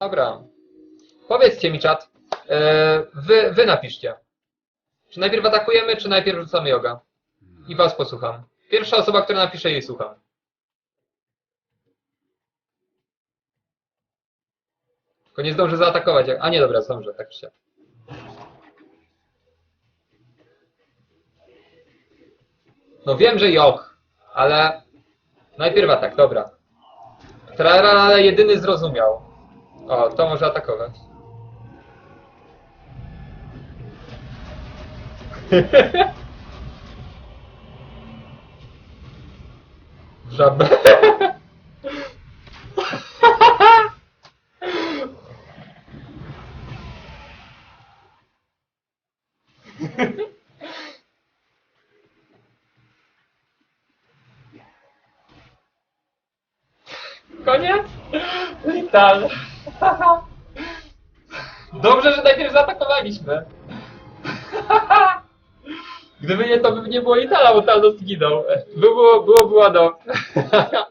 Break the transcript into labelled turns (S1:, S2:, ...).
S1: Dobra. Powiedzcie mi, czat. E, wy, wy napiszcie. Czy najpierw atakujemy, czy najpierw rzucamy yoga? I was posłucham. Pierwsza osoba, która napisze, jej słucham. Tylko nie zdążę zaatakować. A nie, dobra, zdążę, tak się. No wiem, że jog, ale najpierw atak, dobra. Trara, ale jedyny zrozumiał. O, to może atakować. Żabę. Koniec? Lital. Dobrze, że najpierw zaatakowaliśmy. Gdyby nie, to by nie było Itala, bo Thanos zginął. Było, było, było, no.